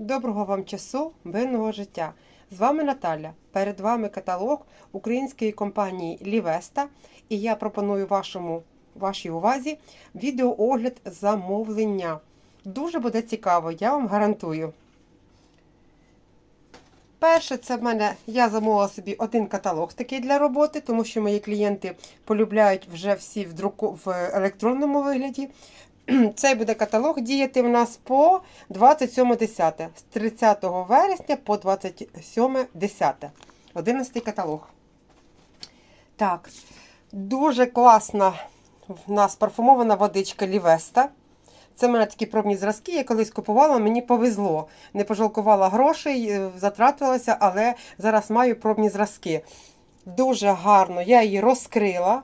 Доброго вам часу, мирного життя! З вами Наталя. Перед вами каталог української компанії Лівеста, і я пропоную вашому, вашій увазі відеоогляд замовлення. Дуже буде цікаво, я вам гарантую. Перше, це в мене я замовила собі один каталог такий для роботи, тому що мої клієнти полюбляють вже всі в друку в електронному вигляді. Цей буде каталог діяти в нас по 27.10. З 30 вересня по 27.10. 11 каталог. Так, дуже класна в нас парфумована водичка Лівеста. Це в мене такі пробні зразки, я колись купувала, мені повезло. Не пожалкувала грошей, е, затратилася, але зараз маю пробні зразки. Дуже гарно, я її розкрила,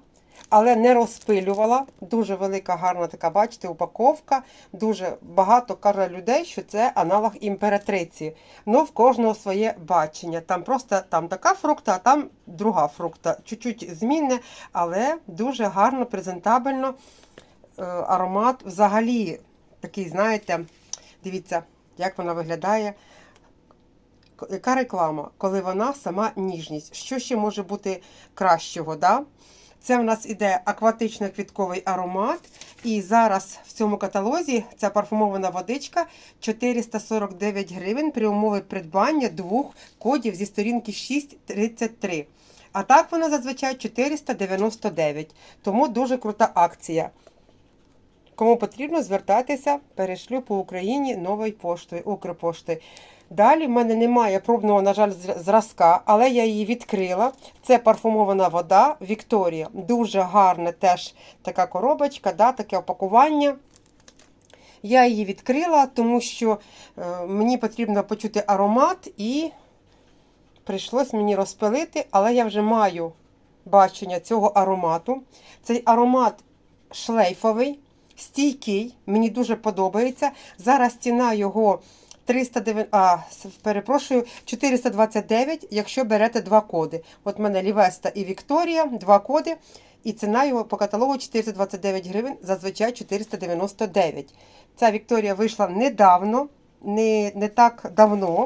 але не розпилювала. Дуже велика, гарна така, бачите, упаковка. Дуже багато каже людей, що це аналог імператриці. Ну, в кожного своє бачення. Там просто там така фрукта, а там друга фрукта. Чуть-чуть змінне, але дуже гарно, презентабельно. Е, аромат взагалі такий, знаєте, дивіться, як вона виглядає. Яка реклама, коли вона сама ніжність. Що ще може бути кращого? Да? Це в нас іде акватично-квітковий аромат. І зараз в цьому каталозі ця парфумована водичка 449 гривень при умові придбання двох кодів зі сторінки 633. А так вона зазвичай 499. Тому дуже крута акція. Кому потрібно, звертайтеся, перешлю по Україні новою поштою, Укрпоштою. Далі в мене немає пробного, на жаль, зразка, але я її відкрила. Це парфумована вода Вікторія. Дуже гарна теж така коробочка, да, таке опакування. Я її відкрила, тому що е, мені потрібно почути аромат і прийшлось мені розпилити, але я вже маю бачення цього аромату. Цей аромат шлейфовий, стійкий, мені дуже подобається. Зараз ціна його 309, а, перепрошую, 429, якщо берете два коди. От в мене Лівеста і Вікторія, два коди. І ціна його по каталогу 429 гривень, зазвичай 499. Ця Вікторія вийшла недавно, не, не так давно,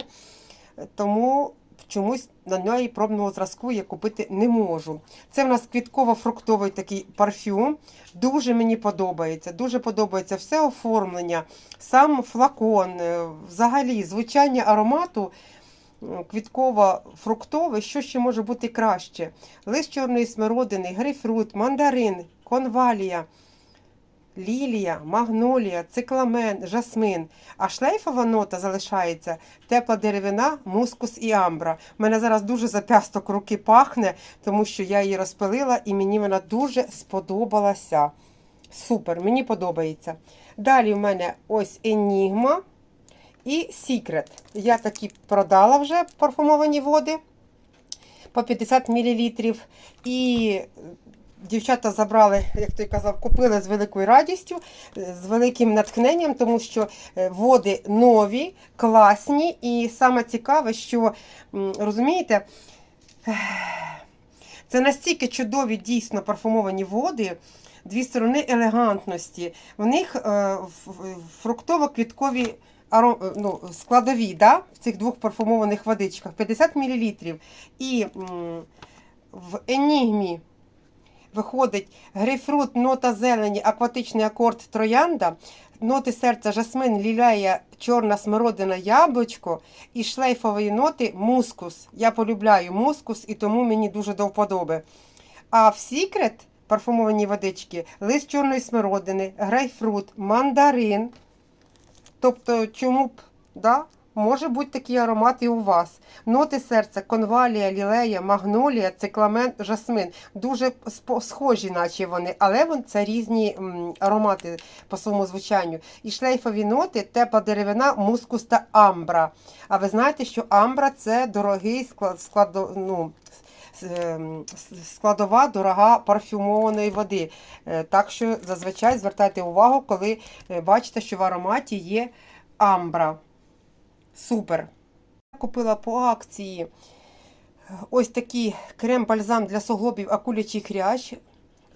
тому чомусь на неї пробного зразку я купити не можу. Це в нас квітково-фруктовий такий парфюм. Дуже мені подобається. Дуже подобається все оформлення, сам флакон, е, взагалі звучання аромату м, квітково-фруктове, що ще може бути краще. Лист чорної смородини, грейпфрут, мандарин, конвалія. Лілія, магнолія, цикламен, жасмин. А шлейфова нота залишається тепла деревина, мускус і амбра. У мене зараз дуже запясток руки пахне, тому що я її розпилила і мені вона дуже сподобалася. Супер, мені подобається. Далі в мене ось Енігма і Секрет. Я такі продала вже парфумовані води по 50 мл. І дівчата забрали, як той казав, купили з великою радістю, з великим натхненням, тому що е, води нові, класні. І саме цікаве, що розумієте, це настільки чудові дійсно парфумовані води. Дві сторони елегантності. В них е, фруктово-квіткові е, ну, складові да, в цих двох парфумованих водичках 50 мл. І в Енігмі виходить грейпфрут, нота зелені, акватичний акорд троянда, ноти серця жасмин, лілея, чорна смородина, яблучко і шлейфової ноти мускус. Я полюбляю мускус і тому мені дуже до вподоби. А в Secret парфумовані водички лист чорної смородини, грейпфрут, мандарин. Тобто, чому б, да? Може бути такий аромат і у вас. Ноти серця, конвалія, лілея, магнолія, цикламен, жасмин. Дуже схожі, наче вони, але це різні аромати по своєму звучанню. І шлейфові ноти, тепла деревина, мускус та амбра. А ви знаєте, що амбра це дорогий склад, складо, ну, с- складова дорога парфюмованої води. Е, Так що зазвичай звертайте увагу, коли е, бачите, що в ароматі є амбра. Супер. Купила по акції ось такий крем-бальзам для суглобів акулячий хрящ.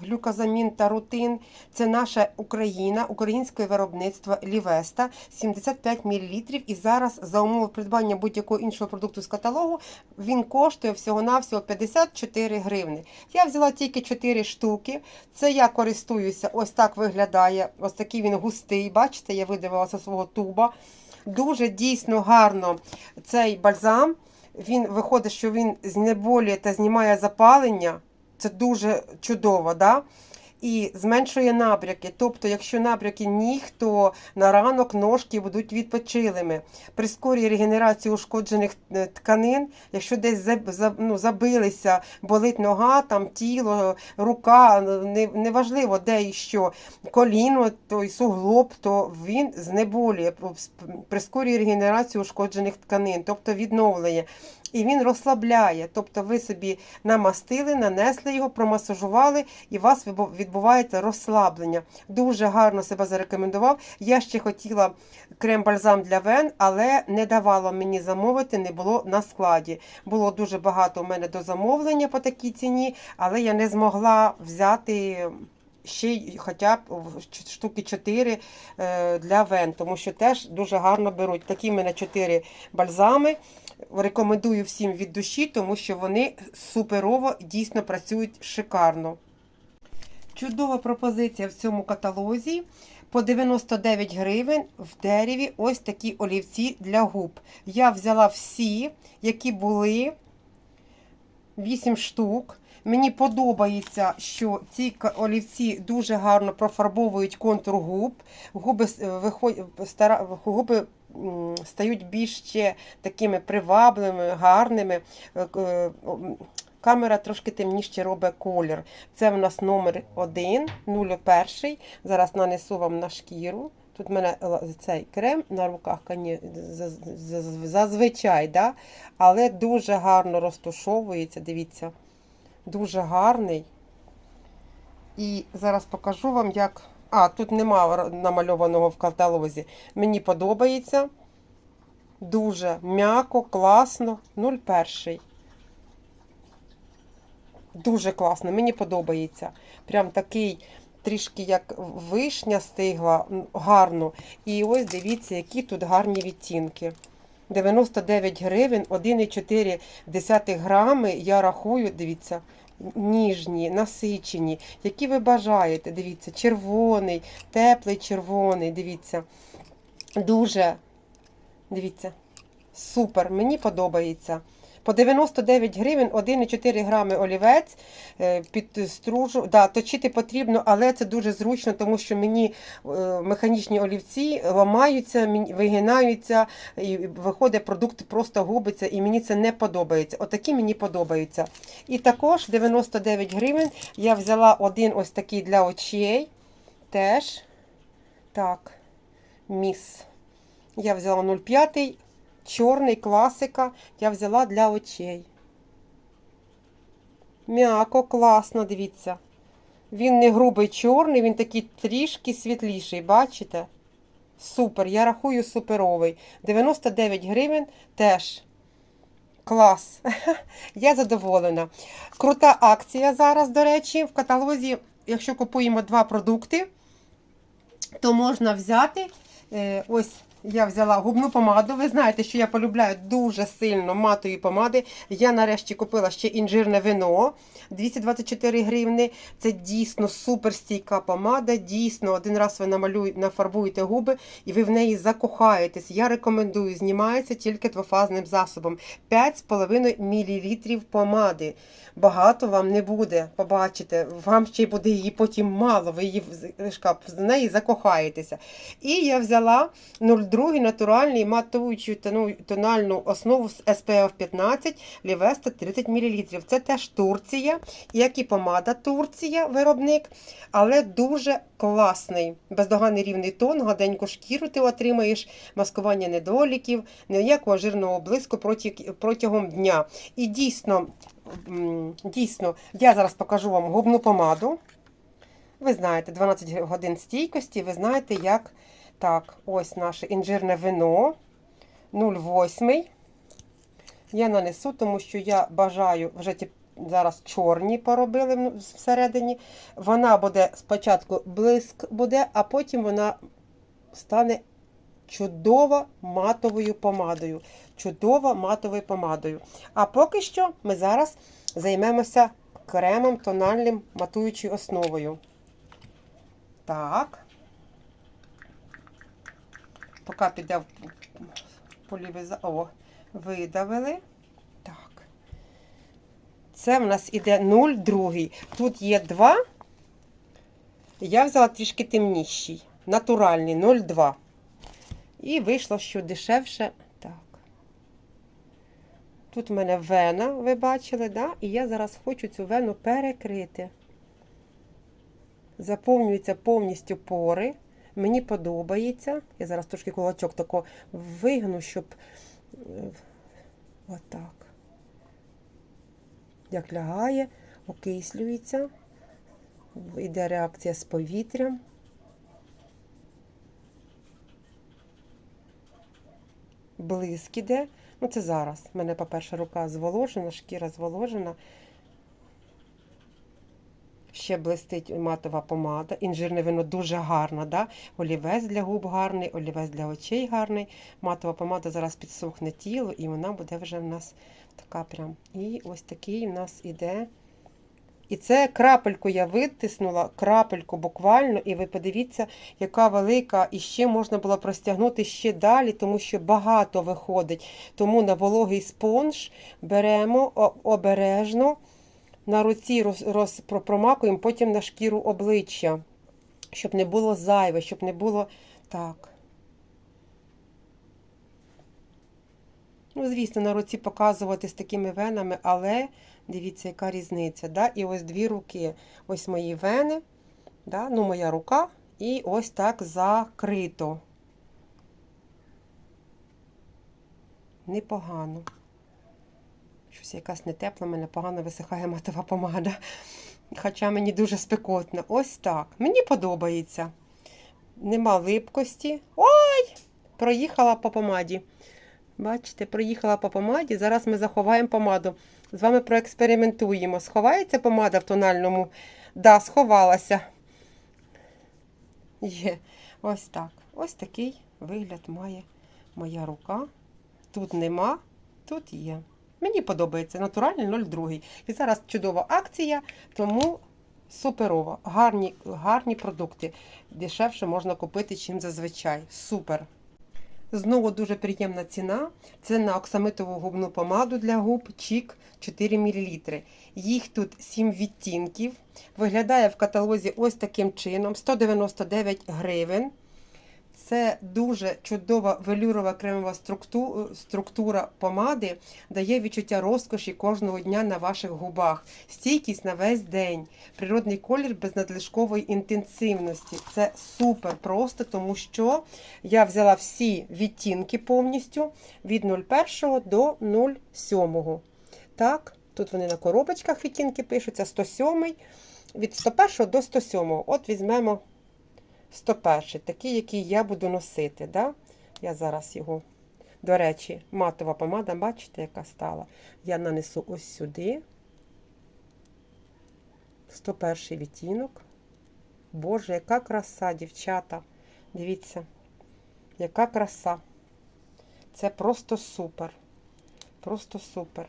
глюкозамін та рутин. Це наша Україна, українське виробництво Лівеста 75 мл. І зараз за умови придбання будь-якого іншого продукту з каталогу він коштує всього-навсього 54 гривни. Я взяла тільки 4 штуки. Це я користуюся, ось так виглядає. Ось такий він густий. Бачите, я видивилася свого туба. Дуже дійсно гарно цей бальзам. Він виходить, що він знеболює та знімає запалення. Це дуже чудово, да? І зменшує набряки. Тобто, якщо набряки ніг, то на ранок ножки будуть відпочилими. Прискорює регенерацію ушкоджених е, тканин. Якщо десь ну, забилися, болить нога, там тіло, рука, неважливо де і що, коліно, той суглоб, то він знеболює, прискорює регенерацію ушкоджених тканин, тобто відновлення. І він розслабляє. Тобто ви собі намастили, нанесли його, промасажували, і у вас вибу- відбувається розслаблення. Дуже гарно себе зарекомендував. Я ще хотіла крем-бальзам для вен, але не давало мені замовити, не було на складі. Було дуже багато у мене до замовлення по такій ціні, але я не змогла взяти. Ще хоча б штуки 4 для вен, тому що теж дуже гарно беруть. Такі мене 4 бальзами. Рекомендую всім від душі, тому що вони суперово дійсно працюють шикарно. Чудова пропозиція в цьому каталозі. По 99 гривень в дереві ось такі олівці для губ. Я взяла всі, які були 8 штук. Мені подобається, що ці олівці дуже гарно профарбовують контур губ. Губи, губи стають більш ще такими привабливими, гарними. Камера трошки темніше робить колір. Це в нас номер 1, 01. Зараз нанесу вам на шкіру. Тут в мене цей крем на руках, зазвичай, да? але дуже гарно розтушовується. Дивіться, дуже гарний. І зараз покажу вам, як. А, тут нема намальованого в каталозі. Мені подобається. Дуже м'яко, класно. 01. Дуже класно, мені подобається. Прям такий трішки як вишня стигла, гарно. І ось дивіться, які тут гарні відтінки. 99 гривень, 1,4 грами. Я рахую, дивіться, ніжні, насичені, які ви бажаєте. Дивіться, червоний, теплий червоний. Дивіться. Дуже, дивіться, супер, мені подобається. По 99 гривень 1,4 грами олівець е, під стружу. Да, точити потрібно, але це дуже зручно, тому що мені е, механічні олівці ламаються, вигинаються, і виходить продукт просто губиться, і мені це не подобається. Отакі мені подобаються. І також 99 гривень я взяла один ось такий для очей. Теж. Так, міс. Я взяла 0,5. Чорний класика я взяла для очей. М'яко, класно, дивіться. Він не грубий чорний, він такий трішки світліший, бачите? Супер, я рахую суперовий. 99 гривень теж. Клас. Я задоволена. Крута акція зараз, до речі, в каталозі, якщо купуємо два продукти, то можна взяти е, ось я взяла губну помаду. Ви знаєте, що я полюбляю дуже сильно матові помади. Я нарешті купила ще інжирне вино 224 гривни. Це дійсно суперстійка помада. Дійсно, один раз ви намалюєте, нафарбуєте губи і ви в неї закохаєтесь. Я рекомендую, знімається тільки двофазним засобом. 5,5 мл помади. Багато вам не буде, побачите. Вам ще й буде її потім мало. Ви її в- неї закохаєтеся. І я взяла 0,2 натуральний матуючу тональну основу з SPF 15 Лівеста 30 мл. Це теж Турція, як і помада Турція, виробник, але дуже класний. Бездоганний рівний тон, гладеньку шкіру ти отримаєш, маскування недоліків, ніякого жирного блиску протягом дня. І дійсно, дійсно, я зараз покажу вам губну помаду. Ви знаєте, 12 годин стійкості, ви знаєте, як так, ось наше інжирне вино 0,8. Я нанесу, тому що я бажаю вже ті- зараз чорні поробили всередині. Вона буде спочатку блиск буде, а потім вона стане чудово матовою помадою. Чудово матовою помадою. А поки що ми зараз займемося кремом тональним матуючою основою. Так. Поки піде в полівиза. О, видавили. Так. Це в нас іде 0,2. Тут є 2. Я взяла трішки темніший. Натуральний 0,2. І вийшло, що дешевше. Так. Тут в мене вена, ви бачили, да? і я зараз хочу цю вену перекрити. Заповнюються повністю пори. Мені подобається. Я зараз трошки кулачок тако вигну, щоб е, отак. Як лягає, окислюється, йде реакція з повітрям. Блиск іде. Ну, це зараз. У мене, по-перше, рука зволожена, шкіра зволожена. Ще блистить матова помада. Інжирне вино дуже гарно, да? олівець для губ гарний, олівець для очей гарний. Матова помада зараз підсохне тіло, і вона буде вже в нас така прям. І ось такий в нас іде. І це крапельку я витиснула, крапельку буквально, і ви подивіться, яка велика, і ще можна було простягнути ще далі, тому що багато виходить. Тому на вологий спонж беремо обережно, на руці роз, роз, промакуємо, потім на шкіру обличчя, щоб не було зайве, щоб не було так. Ну, звісно, на руці показувати з такими венами, але дивіться, яка різниця. Да? І ось дві руки. Ось мої вени, да? ну, моя рука, і ось так закрито. Непогано. Щось якась не тепла, мене погано висихає матова помада. Хоча мені дуже спекотно. Ось так. Мені подобається. Нема липкості. Ой! Проїхала по помаді. Бачите, проїхала по помаді. Зараз ми заховаємо помаду. З вами проекспериментуємо. Сховається помада в тональному? Да, сховалася. Є. Ось так. Ось такий вигляд має моя рука. Тут нема, тут є. Мені подобається натуральний 0,2. І зараз чудова акція, тому суперова. Гарні, гарні продукти. Дешевше можна купити, чим зазвичай. Супер. Знову дуже приємна ціна. Це на оксамитову губну помаду для губ Чік 4 мл. Їх тут 7 відтінків. Виглядає в каталозі ось таким чином: 199 гривень. Це дуже чудова велюрова кремова структура помади, дає відчуття розкоші кожного дня на ваших губах, стійкість на весь день, природний колір без надлишкової інтенсивності. Це супер просто, тому що я взяла всі відтінки повністю від 01 до 07. Так, тут вони на коробочках відтінки пишуться 107 від 101 до 107. От візьмемо 101, такий, який я буду носити. Да? Я зараз його, до речі, матова помада, бачите, яка стала. Я нанесу ось сюди. 101 відтінок. Боже, яка краса, дівчата. Дивіться, яка краса. Це просто супер. Просто супер.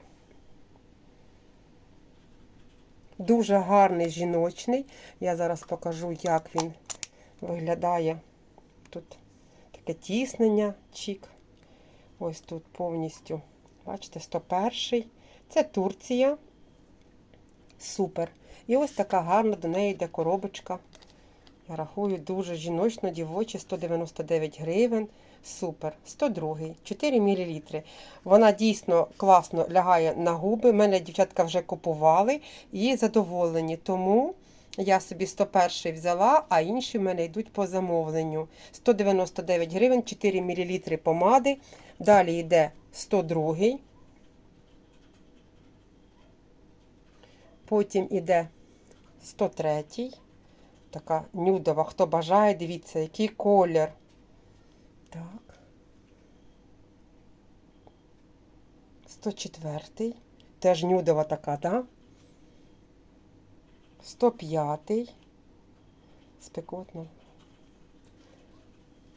Дуже гарний жіночний. Я зараз покажу, як він виглядає. Тут таке тіснення, чік. Ось тут повністю. Бачите, 101. Це Турція. Супер. І ось така гарна до неї йде коробочка. Я рахую дуже жіночно, дівочі, 199 гривень. Супер. 102, 4 мл. Вона дійсно класно лягає на губи. Мене дівчатка вже купували і задоволені. Тому я собі 101 взяла, а інші в мене йдуть по замовленню. 199 гривень, 4 мл помади. Далі йде 102. Потім йде 103. Така нюдова. Хто бажає, дивіться, який колір. Так. 104. Теж нюдова така, так? 105. Спекотно.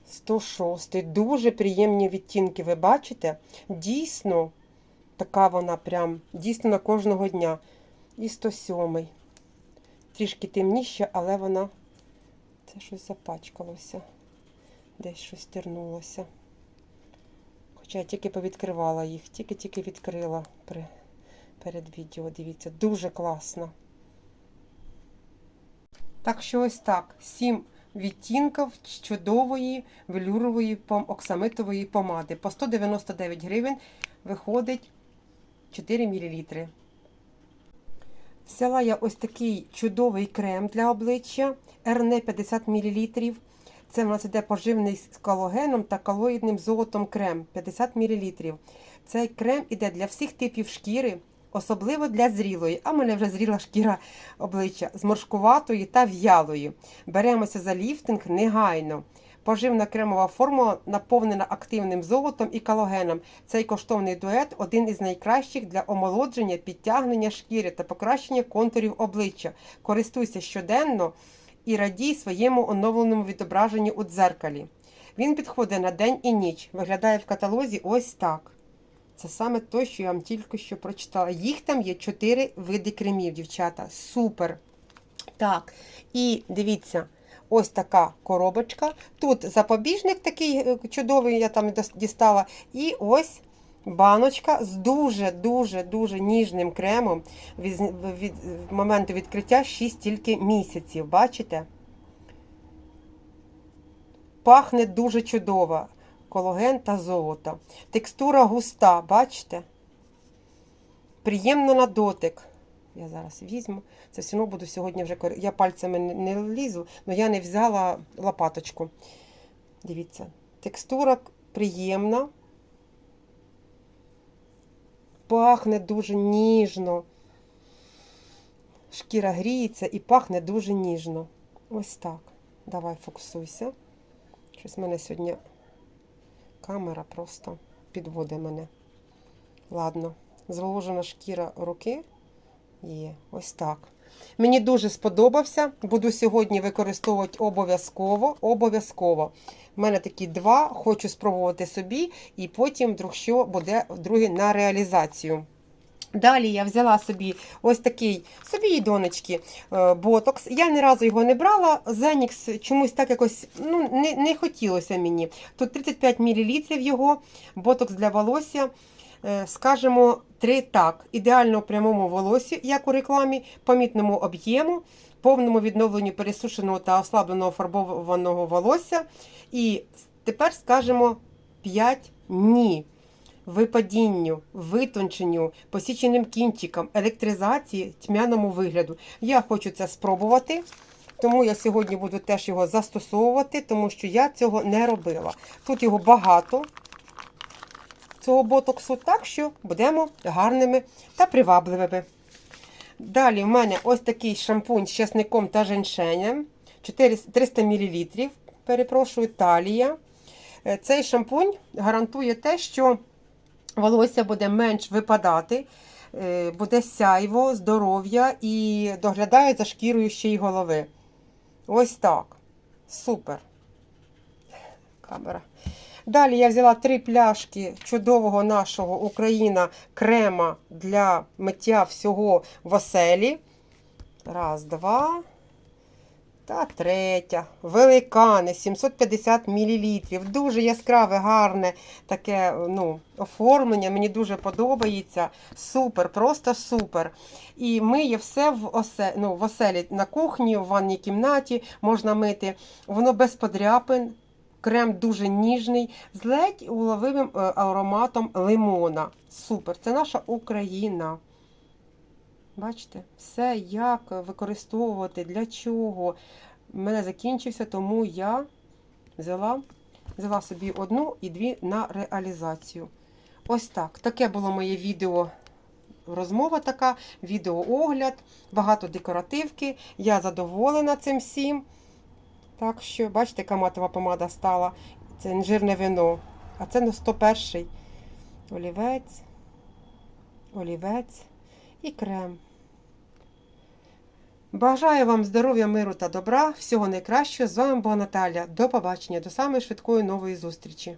106. Дуже приємні відтінки, ви бачите? Дійсно, така вона прям, дійсно на кожного дня. І 107. Трішки темніше, але вона. Це щось запачкалося. Десь щось тернулося. Хоча я тільки повідкривала їх, тільки-тільки відкрила при, перед відео. Дивіться, дуже класно. Так що ось так. Сім відтінків чудової велюрової оксамитової помади. По 199 гривень виходить 4 мл. Взяла я ось такий чудовий крем для обличчя РН 50 мл. Це в нас іде поживний з колагеном та колоїдним золотом крем 50 мл. Цей крем іде для всіх типів шкіри, особливо для зрілої, а мене вже зріла шкіра обличчя, зморшкуватої та в'ялої. Беремося за ліфтинг негайно. Поживна кремова формула наповнена активним золотом і колагеном. Цей коштовний дует один із найкращих для омолодження, підтягнення шкіри та покращення контурів обличчя. Користуйся щоденно і радій своєму оновленому відображенню у дзеркалі. Він підходить на день і ніч. Виглядає в каталозі ось так. Це саме те, що я вам тільки що прочитала. Їх там є чотири види кремів, дівчата. Супер. Так, і дивіться, ось така коробочка. Тут запобіжник такий е, чудовий, я там дістала. І ось баночка з дуже-дуже дуже ніжним кремом. Від, від моменту відкриття 6 тільки місяців. Бачите? Пахне дуже чудово. Колаген та золото. Текстура густа, бачите? Приємно на дотик. Я зараз візьму. Це все одно буду сьогодні вже Я пальцями не лізу, але я не взяла лопаточку. Дивіться, текстура приємна. Пахне дуже ніжно. Шкіра гріється і пахне дуже ніжно. Ось так. Давай фокусуйся. Щось в мене сьогодні камера просто підводить мене. Ладно, зволожена шкіра руки є. Ось так. Мені дуже сподобався. Буду сьогодні використовувати обов'язково. Обов'язково. У мене такі два, хочу спробувати собі, і потім, вдруг що, буде другий на реалізацію. Далі я взяла собі ось такий собі донечки е, ботокс. Я ні разу його не брала. Зенікс чомусь так якось ну, не, не хотілося мені. Тут 35 мл його, ботокс для волосся. Е, Скажемо три так: ідеально у прямому волосі, як у рекламі, помітному об'єму, повному відновленню пересушеного та ослабленого фарбованого волосся. І тепер скажемо 5 ні випадінню, витонченню, посіченим кінчиком, електризації, тьмяному вигляду. Я хочу це спробувати, тому я сьогодні буду теж його застосовувати, тому що я цього не робила. Тут його багато, цього ботоксу, так що будемо гарними та привабливими. Далі в мене ось такий шампунь з чесником та женьшенем. 400 300 мл. Перепрошую, талія. Е, Цей шампунь гарантує те, що волосся буде менш випадати, е, буде сяйво, здоров'я і доглядає за шкірою ще й голови. Ось так. Супер. Камера. Далі я взяла три пляшки чудового нашого Україна крема для миття всього в оселі. Раз, два. Та третя. Великани, 750 мл. Дуже яскраве, гарне таке ну, оформлення. Мені дуже подобається. Супер, просто супер. І миє все в оселі, ну, в оселі на кухні, в ванній кімнаті можна мити. Воно без подряпин. Крем дуже ніжний, з ледь уловивим е, ароматом лимона. Супер. Це наша Україна. Бачите, все як використовувати, для чого. У мене закінчився, тому я взяла, взяла собі одну і дві на реалізацію. Ось так. Таке було моє відео. Розмова така, відеоогляд, багато декоративки. Я задоволена цим всім. Так що, бачите, яка матова помада стала. Це інжирне вино. А це на 101 олівець, олівець і крем. Бажаю вам здоров'я, миру та добра, всього найкращого. З вами була Наталя. До побачення, до самої швидкої нової зустрічі.